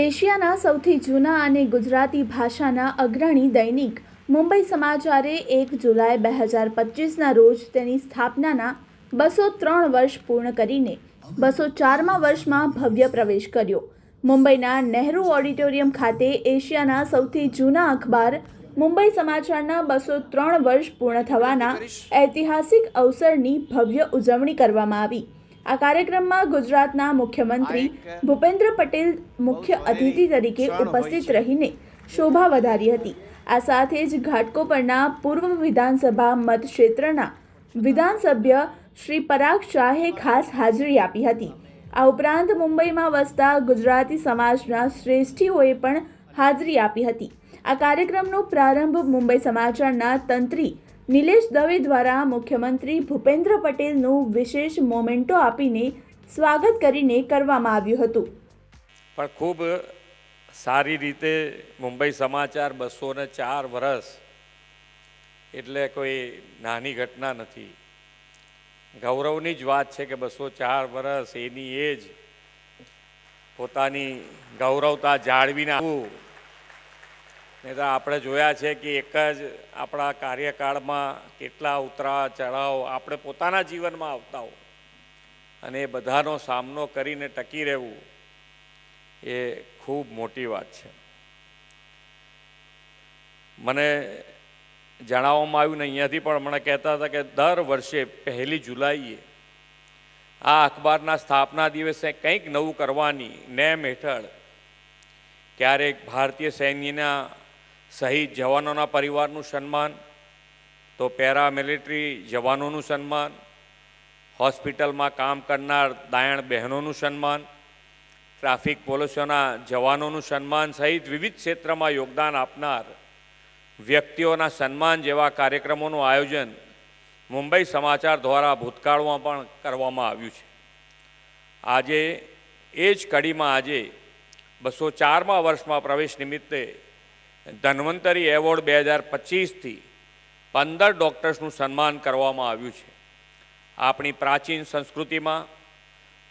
એશિયાના સૌથી જૂના અને ગુજરાતી ભાષાના અગ્રણી દૈનિક મુંબઈ સમાચારે એક જુલાઈ બે હજાર પચીસના રોજ તેની સ્થાપનાના બસો ત્રણ વર્ષ પૂર્ણ કરીને બસો ચારમાં વર્ષમાં ભવ્ય પ્રવેશ કર્યો. મુંબઈના નહેરુ ઓડિટોરિયમ ખાતે એશિયાના સૌથી જૂના અખબાર મુંબઈ સમાચારના બસો ત્રણ વર્ષ પૂર્ણ થવાના ઐતિહાસિક અવસરની ભવ્ય ઉજવણી કરવામાં આવી. આ કાર્યક્રમમાં ગુજરાતના મુખ્યમંત્રી ભૂપેન્દ્ર પટેલ મુખ્ય અતિથિ તરીકે ઉપસ્થિત રહીને શોભા વધારી હતી. આ સાથે જ ઘાટકોપરના પૂર્વ વિધાનસભા મતક્ષેત્રના વિધાનસભ્ય શ્રી પરાગ શાહે ખાસ હાજરી આપી હતી. આ ઉપરાંત મુંબઈમાં વસતા ગુજરાતી સમાજના શ્રેષ્ઠીઓએ પણ હાજરી આપી હતી. આ કાર્યક્રમનો પ્રારંભ મુંબઈ સમાચારના તંત્રી નિલેશ દવે દ્વારા મુખ્યમંત્રી ભૂપેન્દ્ર પટેલનું વિશેષ મોમેન્ટો આપીને સ્વાગત કરીને કરવામાં આવ્યું હતું. પણ ખૂબ સારી રીતે મુંબઈ સમાચાર બસો ને ચાર વર્ષ એટલે કોઈ નાની ઘટના નથી. ગૌરવની જ વાત છે કે બસો ચાર વર્ષ એની એ જ પોતાની ગૌરવતા જાળવીને આવવું નહીં તો આપણે જોયા છે કે એક જ આપણા કાર્યકાળમાં કેટલા ઉતરા ચઢાવ આપણે પોતાના જીવનમાં આવતા હોય. અને એ બધાનો સામનો કરીને ટકી રહેવું એ ખૂબ મોટી વાત છે. મને જણાવવામાં આવ્યું ને અહીંયાથી પણ મને કહેતા હતા કે દર વર્ષે પહેલી જુલાઈએ આ અખબારના સ્થાપના દિવસે કંઈક નવું કરવાની નેમ હેઠળ ક્યારેક ભારતીય સૈન્યના શહીદ જવાનોના પરિવારનું સન્માન, તો પેરા મિલિટરી જવાનોનું સન્માન, હોસ્પિટલમાં કામ કરનાર દાયણ બહેનોનું સન્માન, ટ્રાફિક પોલીસોના જવાનોનું સન્માન સહિત વિવિધ ક્ષેત્રમાં યોગદાન આપનાર વ્યક્તિઓના સન્માન જેવા કાર્યક્રમોનું આયોજન મુંબઈ સમાચાર દ્વારા ભૂતકાળમાં પણ કરવામાં આવ્યું છે. આજે એ જ કડીમાં આજે બસો ચારમા વર્ષમાં પ્રવેશ નિમિત્તે ધન્વંતરી એવોર્ડ બે હજાર પચીસથી પંદર ડૉક્ટર્સનું સન્માન કરવામાં આવ્યું છે. આપણી પ્રાચીન સંસ્કૃતિમાં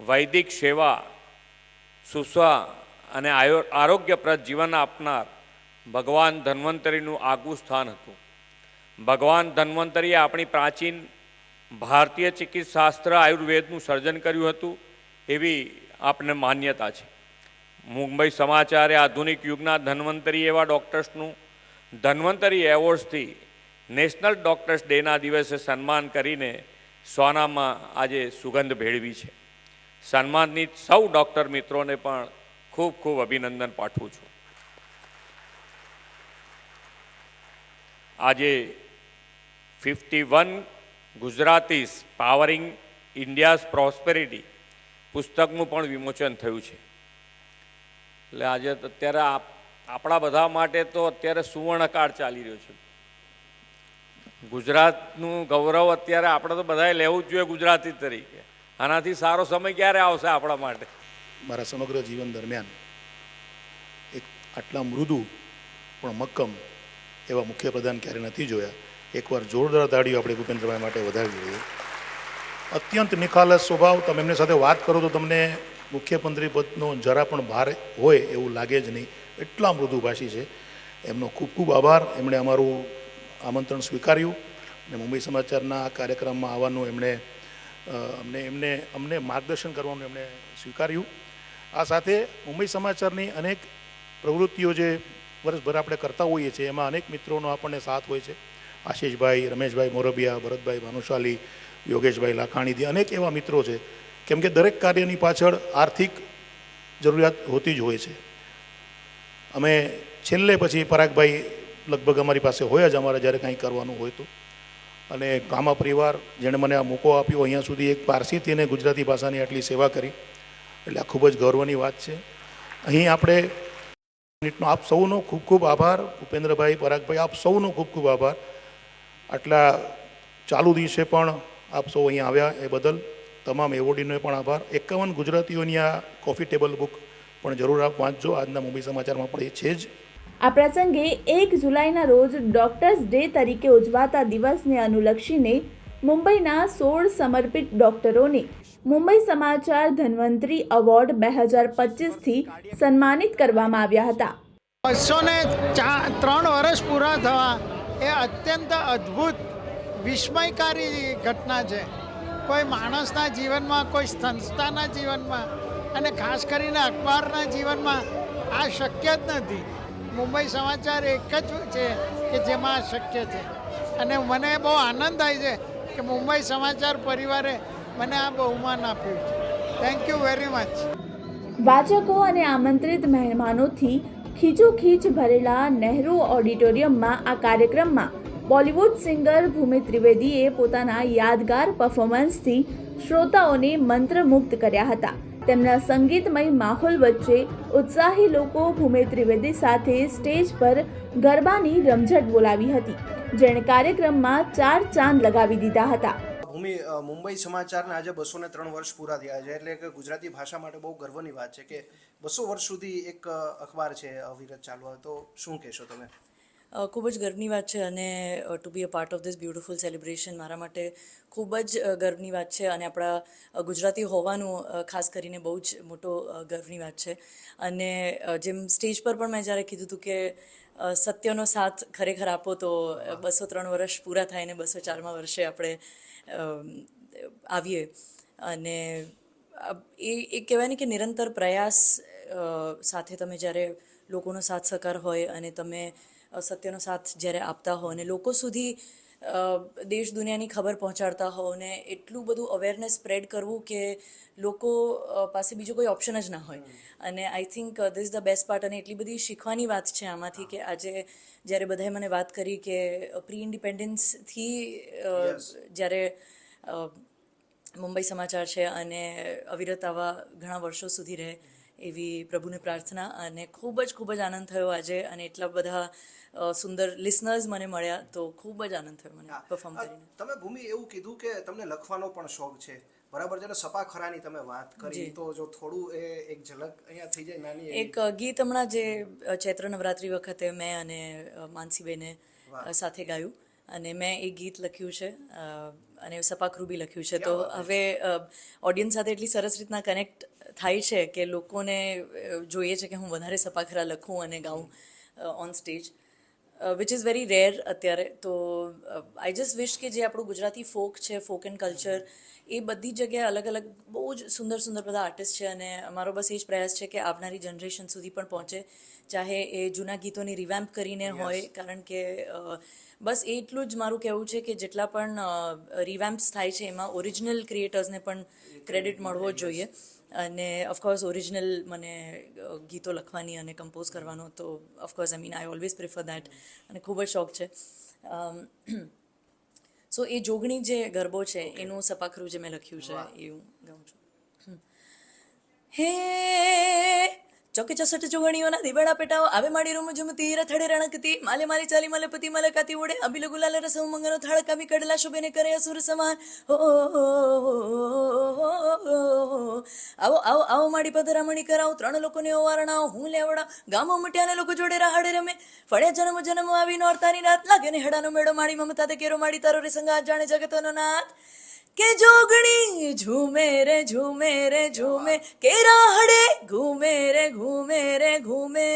વૈદિક સેવા, સુસ્વા અને આરોગ્યપ્રદ જીવન આપનાર ભગવાન ધન્વંતરીનું આગવું સ્થાન હતું. ભગવાન ધન્વંતરીએ આપણી પ્રાચીન ભારતીય ચિકિત્સાશાસ્ત્ર આયુર્વેદનું સર્જન કર્યું હતું એવી આપને માન્યતા છે. મુંબઈ સમાચારે આધુનિક યુગના ધન્વંતરી એવા ડૉક્ટર્સનું ધન્વંતરી એવોર્ડ્સથી નેશનલ ડૉક્ટર્સ ડેના દિવસે સન્માન કરીને સોનામાં આજે સુગંધ ભેળવી છે. સન્માનિત સૌ ડૉક્ટર મિત્રોને પણ ખૂબ ખૂબ અભિનંદન પાઠવું છું. આજે fifty one Gujaratis powering India's prosperity પુસ્તકનું પણ વિમોચન થયું છે. એટલે આજે અત્યારે આપ આપણા બધા માટે તો અત્યારે સુવર્ણકાળ ચાલી રહ્યો છે. ગુજરાતનું ગૌરવ અત્યારે આપણે તો બધાએ લેવું જ જોઈએ ગુજરાતી તરીકે. આનાથી સારો સમય ક્યારે આવશે આપણા માટે? મારા સમગ્ર જીવન દરમિયાન એક આટલા મૃદુ પણ મક્કમ એવા મુખ્ય પ્રધાન ક્યારે નથી જોયા. એકવાર જોરદાર તાળીઓ આપણે ભૂપેન્દ્રભાઈ માટે વધારવી જોઈએ અત્યંત નિખાલસ સ્વભાવ, તમે એમની સાથે વાત કરો તો તમને મુખ્યમંત્રી પદનો જરા પણ ભાર હોય એવું લાગે જ નહીં. એટલા મૃદુભાષી છે. એમનો ખૂબ ખૂબ આભાર. એમણે અમારું આમંત્રણ સ્વીકાર્યું અને મુંબઈ સમાચારના કાર્યક્રમમાં આવવાનું એમણે અમને, એમને, અમને માર્ગદર્શન કરવાનું એમણે સ્વીકાર્યું. આ સાથે મુંબઈ સમાચારની અનેક પ્રવૃત્તિઓ જે વર્ષભર આપણે કરતા હોઈએ છીએ, એમાં અનેક મિત્રોનો આપણને સાથ હોય છે. આશીષભાઈ, રમેશભાઈ મોરબિયા, ભરતભાઈ ભાનુશાલી, યોગેશભાઈ લાખાણીથી અનેક એવા મિત્રો છે. કેમ કે દરેક કાર્યની પાછળ આર્થિક જરૂરિયાત હોતી જ હોય છે. અમે છેલ્લે પછી પરાગભાઈ લગભગ અમારી પાસે હોય જ અમારે જ્યારે કંઈ કરવાનું હોય તો. અને કામા પરિવાર જેણે મને આ મોકો આપ્યો, અહીંયા સુધી એક પારસીથી અને ગુજરાતી ભાષાની આટલી સેવા કરી. એટલે આ ખૂબ જ ગૌરવની વાત છે. અહીં આપણે મિનિટનો આપ સૌનો ખૂબ ખૂબ આભાર ભૂપેન્દ્રભાઈ પરાગભાઈ, આપ સૌનો ખૂબ ખૂબ આભાર. આટલા ચાલુ દિવસે પણ આપ સૌ અહીંયા આવ્યા એ બદલ તમામ એવોર્ડીનો પણ આભાર. એકાવન ગુજરાતીઓની આ કોફી ટેબલ બુક પણ જરૂર આપ વાંચજો. આજના મુંબઈ સમાચારમાં પણ એ છે જ. આ પ્રસંગે એક જુલાઈના રોજ ડોક્ટર્સ ડે તરીકે ઉજવાતા દિવસને અનુલક્ષીને મુંબઈના સોળ સમર્પિત ડોક્ટરોને મુંબઈ સમાચાર ધન્વંતરી એવોર્ડ બે હજાર પચીસથી સન્માનિત કરવામાં આવ્યા હતા. બસો ને ત્રણ વર્ષ પૂરા થવા એ અત્યંત અદ્ભુત વિસ્મયકારી ઘટના છે. કોઈ માણસના જીવનમાં, કોઈ સંસ્થાના જીવનમાં અને ખાસ કરીને અખબારના જીવનમાં આ શક્ય જ નથી. મુંબઈ સમાચાર એક જ છે કે જેમાં આ શક્ય છે. અને મને બહુ આનંદ થાય છે કે મુંબઈ સમાચાર પરિવારે મને આ બહુમાન આપ્યું છે. થેન્ક યુ વેરી મચ વાચકો અને આમંત્રિત મહેમાનોથી ખીચોખીચ ભરેલા નહેરુ ઓડિટોરિયમમાં આ કાર્યક્રમમાં બોલિવૂડ સિંગર ભૂમિ ત્રિવેદીએ પોતાના યાદગાર પરફોર્મન્સથી શ્રોતાઓને મંત્રમુગ્ધ કર્યા હતા. તેમના સંગીતમય માહોલ વચ્ચે ઉત્સાહી લોકો ભૂમિ ત્રિવેદી સાથે સ્ટેજ પર ગરબાની રમઝટ બોલાવી હતી, જેણે કાર્યક્રમમાં ચાર ચાંદ લગાવી દીધા હતા. ભૂમિ મુંબઈ સમાચારના આજે બસો ને ત્રણ વર્ષ પૂરા થયા છે, એટલે કે ગુજરાતી ભાષા માટે બહુ ગર્વની વાત છે કે બસો વર્ષ સુધી એક અખબાર છે, અવિરત ચાલુ તો શું કહેશો તમે? ખૂબ જ ગર્વની વાત છે અને to be a part of this beautiful celebration મારા માટે ખૂબ જ ગર્વની વાત છે અને આપણા ગુજરાતી હોવાનું ખાસ કરીને બહુ જ મોટો ગર્વની વાત છે. અને જેમ સ્ટેજ પર પણ મેં જ્યારે કીધું હતું કે સત્યનો સાથ ખરેખર આપો તો બસો ત્રણ વર્ષ પૂરા થાય ને બસો ચારમા વર્ષે આપણે આવીએ. અને એ એ કહેવાય ને કે નિરંતર પ્રયાસ સાથે તમે જ્યારે લોકોનો સાથ સહકાર હોય અને તમે સત્યનો સાથ જ્યારે આપતા હો અને લોકો સુધી દેશ દુનિયાની ખબર પહોંચાડતા હો અને એટલું બધું અવેરનેસ સ્પ્રેડ કરવું કે લોકો પાસે બીજો કોઈ ઓપ્શન જ ના હોય. અને I think this the best part અને એટલી બધી શીખવાની વાત છે આમાંથી કે આજે જ્યારે બધાએ મને વાત કરી કે પ્રી ઇન્ડિપેન્ડન્સથી જ્યારે મુંબઈ સમાચાર છે અને અવિરત આવા ઘણા વર્ષો સુધી રહે એવી પ્રભુને પ્રાર્થના અને ખૂબ જ ખૂબ જ આનંદ થયો આજે અને એટલા બધા સુંદર લિસનર્સ મને મળ્યા તો ખૂબ જ આનંદ થયો મને પરફોર્મ કરીને. તમે ભૂમિ એવું કીધું કે તમને લખવાનો પણ શોખ છે. બરાબર છે સપા ખરાની તમે વાત કરી. તો જો થોડું એ એક ઝલક અહીંયા થઈ જાય નાની એક ગીત હમણાં જે ચૈત્ર નવરાત્રી વખતે મેં અને માનસીબેને સાથે ગાયું અને મેં એ ગીત લખ્યું છે અને સપાખરું બી લખ્યું છે. તો હવે ઓડિયન્સ સાથે એટલી સરસ રીતના કનેક્ટ થાય છે કે લોકોને જોઈએ છે કે હું વધારે સપાખરા લખું અને ગાઉં on stage which is very rare અત્યારે. તો આઈ જસ્ટ વિશ કે જે આપણું ગુજરાતી ફોક છે ફોક એન્ડ કલ્ચર એ બધી જગ્યાએ અલગ અલગ બહુ જ સુંદર સુંદર બધા આર્ટિસ્ટ છે અને અમારો બસ એ જ પ્રયાસ છે કે આવનારી જનરેશન સુધી પણ પહોંચે. ચાહે એ જૂના ગીતોની રિવેમ્પ કરીને હોય કારણ કે બસ એટલું જ મારું કહેવું છે કે જેટલા પણ રિવેમ્પ્સ થાય છે એમાં ઓરિજિનલ ક્રિએટર્સને પણ ક્રેડિટ મળવો જ જોઈએ. અને ઓફકોર્સ ઓરિજિનલ મને ગીતો લખવાની અને કમ્પોઝ કરવાનો તો of course I mean I always prefer that અને ખૂબ જ શોખ છે. સો એ જોગણી જે ગરબો છે એનું સપાખરું જે મેં લખ્યું છે એ હું ગાઉં છું. હે ચોસઠ જોગણીઓના દીવાડા પેટાઓ આવે માડી રૂમ ઝુમતી રથડે રણકતી, માલે મારી ચાલી માલે પતિ માલે કાતી ઉડે અબિલ ગુલાલ રસ મંગનો થાળ કામી કડલા શોભેને કરે અસુર સમાન. આવો આવો આવો માડી પધરામણી કરાવું, ત્રણ લોકોને ઓવારણાઓ હું લેવડા ગામો મટ્યાને લોકો જોડે રાહડે રમે. ફળ્યા જન્મ જન્મ આવી નોરતાની રાત, લાગે ને હેડાનો મેળો માડી મમતા તે કેરો માડી તારો રે સંગા જાણે જગતનો નાથ. કે જોગણી ઝૂમે રે ઝૂમે રે ઝૂમે. કે રાહડે ઘૂમે રે ઘૂમે રે ઘૂમે.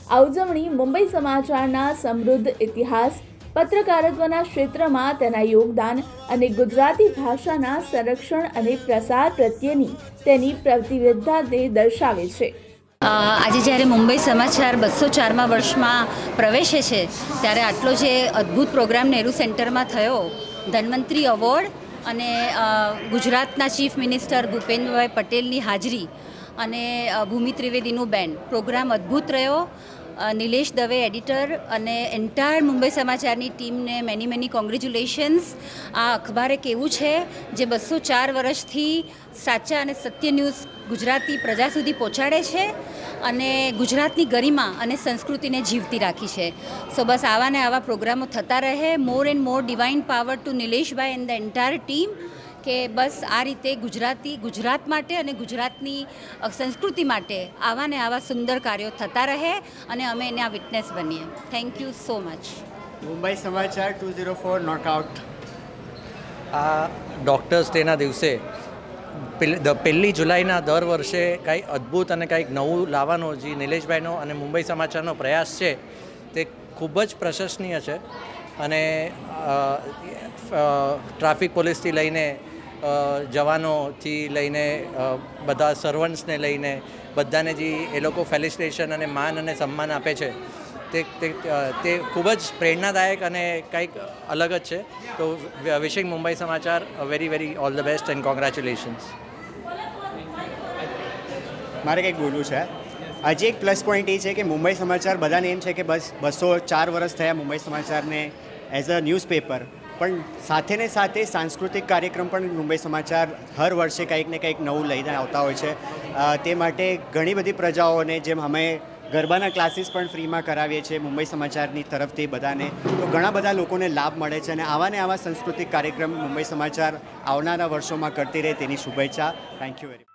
આ ઉજવણી મુંબઈ સમાચારના સમૃદ્ધ ઇતિહાસ. પત્રકારત્વના ક્ષેત્રમાં તેના યોગદાન અને ગુજરાતી ભાષાના સંરક્ષણ અને પ્રસાર પ્રત્યેની તેની પ્રતિબદ્ધતાને દર્શાવે છે. આજે જ્યારે મુંબઈ સમાચાર બસો ચારમાં વર્ષમાં પ્રવેશે છે ત્યારે આટલો જે અદ્ભુત પ્રોગ્રામ નહેરુ સેન્ટરમાં થયો ધન્વંતરી એવોર્ડ અને ગુજરાતના ચીફ મિનિસ્ટર ભૂપેન્દ્રભાઈ પટેલની હાજરી અને ભૂમિ ત્રિવેદીનું બેન્ડ પ્રોગ્રામ અદ્ભુત રહ્યો. નિલેશ દવે એડિટર અને એન્ટાયર મુંબઈ સમાચારની ટીમને મેની મેની કોંગ્રેચ્યુલેશન્સ આ અખબાર એક એવું છે? જે બસો ચાર વર્ષથી સાચા અને સત્ય ન્યૂઝ ગુજરાતી પ્રજા સુધી પહોંચાડે છે અને ગુજરાતની ગરિમા અને સંસ્કૃતિને જીવતી રાખી છે. સો બસ આવા ને આવા પ્રોગ્રામો થતા રહે. More and more divine power to Nileshbhai and the entire team કે બસ આ રીતે ગુજરાતી ગુજરાત માટે અને ગુજરાતની સંસ્કૃતિ માટે આવા ને આવા સુંદર કાર્યો થતા રહે અને અમે એને આ વિટનેસ બનીએ. Thank you so much Mumbai Samachar two zero four નોટઆઉટ આ ડૉક્ટર્સ ડેના દિવસે પેલ- પહેલી જુલાઈના દર વર્ષે કંઈ અદ્ભુત અને કાંઈક નવું લાવવાનો જે નિલેશભાઈનો અને મુંબઈ સમાચારનો પ્રયાસ છે તે ખૂબ જ પ્રશંસનીય છે. અને ટ્રાફિક પોલીસથી લઈને જવાનોથી લઈને બધા સર્વન્ટ્સને લઈને, બધાને જે એ લોકો ફેલિસ્ટેશન અને માન અને સન્માન આપે છે, તે તે ખૂબ જ પ્રેરણાદાયક અને કંઈક અલગ જ છે. તો wishing Mumbai Samachar very very all the best and congratulations મારે કંઈક બોલવું છે. હજી એક પ્લસ પોઈન્ટ એ છે કે મુંબઈ સમાચાર બધાને એમ છે કે બસ બસો ચાર વર્ષ થયા મુંબઈ સમાચારને એઝ અ ન્યૂઝપેપર પણ સાથે ને સાથે સાંસ્કૃતિક કાર્યક્રમ પણ મુંબઈ સમાચાર હર વર્ષે કંઈક ને કંઈક નવું લઈને આવતા હોય છે. તે માટે ઘણી બધી પ્રજાઓને જેમ અમે ગરબાના ક્લાસીસ પણ ફ્રીમાં કરાવીએ છીએ મુંબઈ સમાચારની તરફથી બધાને, તો ઘણા બધા લોકોને લાભ મળે છે અને આવા ને આવા સાંસ્કૃતિક કાર્યક્રમ મુંબઈ સમાચાર આવનારા વર્ષોમાં કરતી રહે તેની શુભેચ્છા. Thank you very